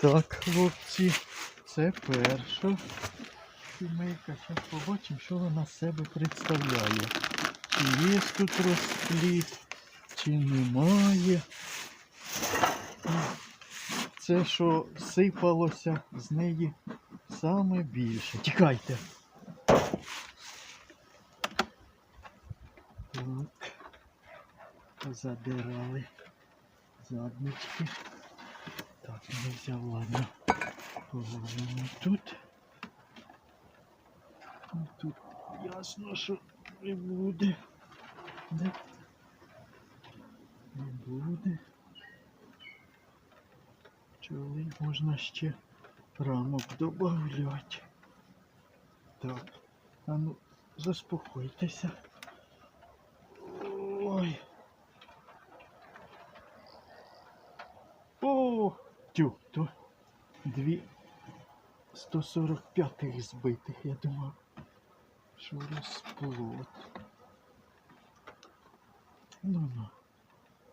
Так, хлопці, це перша сімейка. Зараз побачимо, що вона себе представляє. Є тут розпліт, чи немає. Це, що сипалося з неї саме більше. Тікайте. Так. Задирали заднички. Не взяв, ладно. Положимо тут. Тут ясно, що не буде. Не, не буде. Чоли можна ще рамок додати. Так, а ну, заспокойтеся. Ой. Тю, то дві 145 збитих, я думав, що розплод. Ну ну,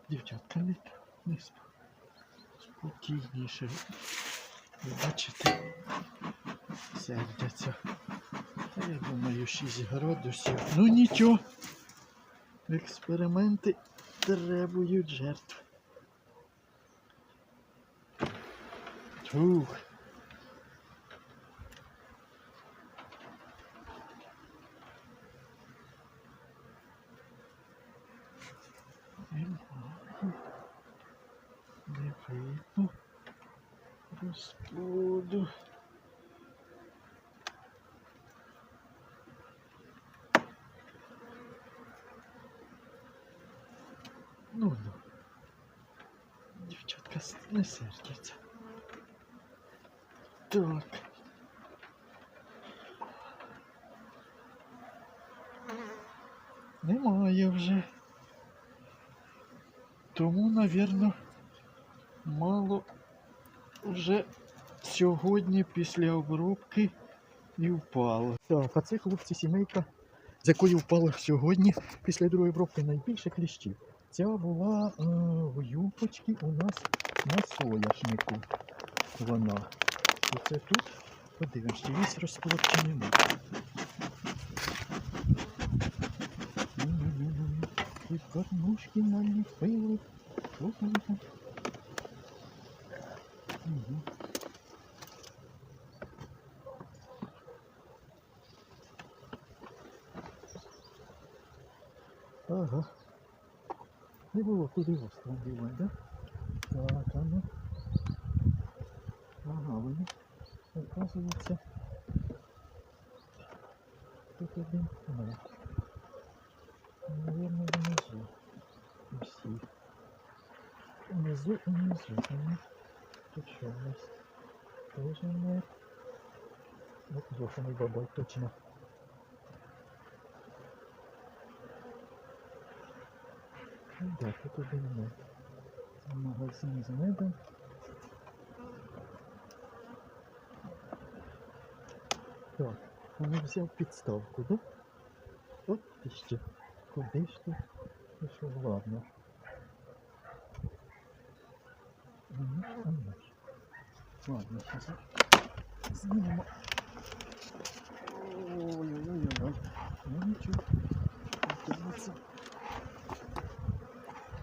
дівчатка, не, не спокійніше. Бачите, сердяться. Та я думаю, 6 градусів. Ну нічого. Експерименти требують жертв. Тух. Немає. Не видно. Розплоду. Ну, ну. Дівчатка с- не сердяться. Так. Немає вже. Тому, навірно, мало вже сьогодні після обробки і впало. Так, а це хлопці сімейка, з якої впало сьогодні після другої обробки найбільше кліщів. Ця була е, в юпочці у нас на соняшнику. Вона. Оце тут. Подивимось, чи є розплод чи немає. І кормушки наліпили. Там там? Ага. Не було куди дівати, да? Так, а ну. Ага, вони, оказується, тут один мед. Наверное, внизу. Усі. Внизу, внизу. Тут що у нас? Тоже мед. Вот зошений бабай, точно. Ну да, тут один мед. Магазин з медом. Так, а не взяв підставку, да? От ти. Куди ж ти? Пішов, ладно. Ладно, сейчас знімемо. Ой-ой-ой-ой. Ну нічого.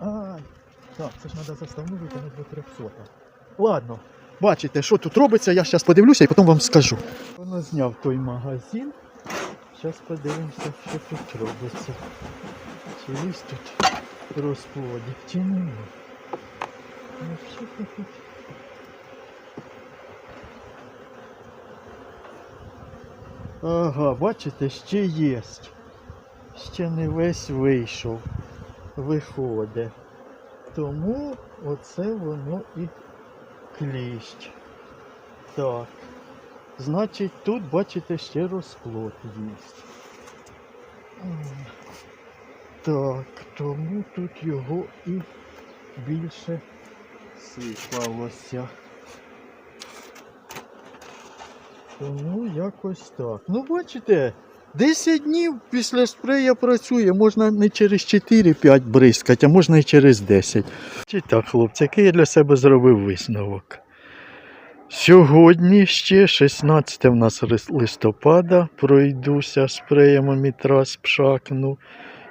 Ай. Так, це ж треба заставну витягнути до 300. Ладно. Бачите, що тут робиться, я зараз подивлюся і потім вам скажу. Воно зняв той магазин. Зараз подивимося, що тут робиться. Чи є тут розплодів, чи немає. Ну, тут? Ага, бачите, ще є. Ще не весь вийшов. Виходить. Тому оце воно і кліщ. Так. Значить, тут, бачите, ще розплод є. Так, тому тут його і більше сипалося. Тому якось так. Ну, бачите, 10 днів після спрея працює, можна не через 4-5 бризкати, а можна і через 10. Чи так, хлопці, який я для себе зробив висновок. Сьогодні ще 16 в нас листопада, пройдуся спреєм амітраз пшакну.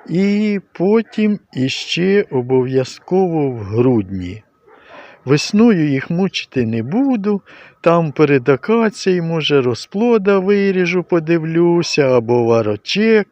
І потім іще обов'язково в грудні. Весною їх мучити не буду. Там перед акацією, може, розплода виріжу, подивлюся, або варочек.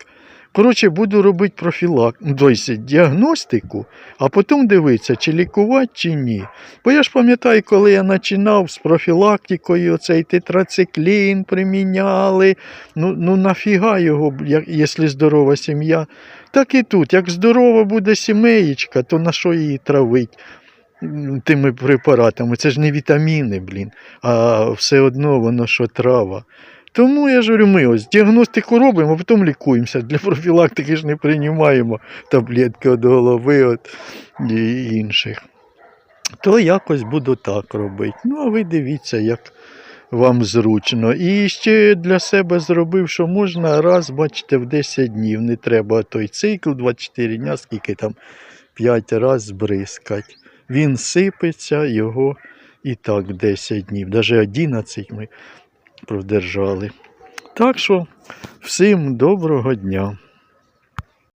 Коротше, буду робити профілак, тобто діагностику, а потім дивитися, чи лікувати, чи ні. Бо я ж пам'ятаю, коли я починав з профілактикою, цей тетрациклін приміняли. Ну, ну нафіга його, як- якщо здорова сім'я. Так і тут, як здорова буде сімеєчка, то на що її травить? М, Тими препаратами, це ж не вітаміни, блін, а все одно воно що трава. Тому я ж говорю, ми ось діагностику робимо, а потім лікуємося. Для профілактики ж не приймаємо таблетки від голови от, і інших. То якось буду так робити. Ну, а ви дивіться, як вам зручно. І ще для себе зробив, що можна раз, бачите, в 10 днів. Не треба той цикл 24 дня, скільки там 5 разів збризкати. Він сипеться, його і так 10 днів, навіть 11 ми продержали. Так що всім доброго дня.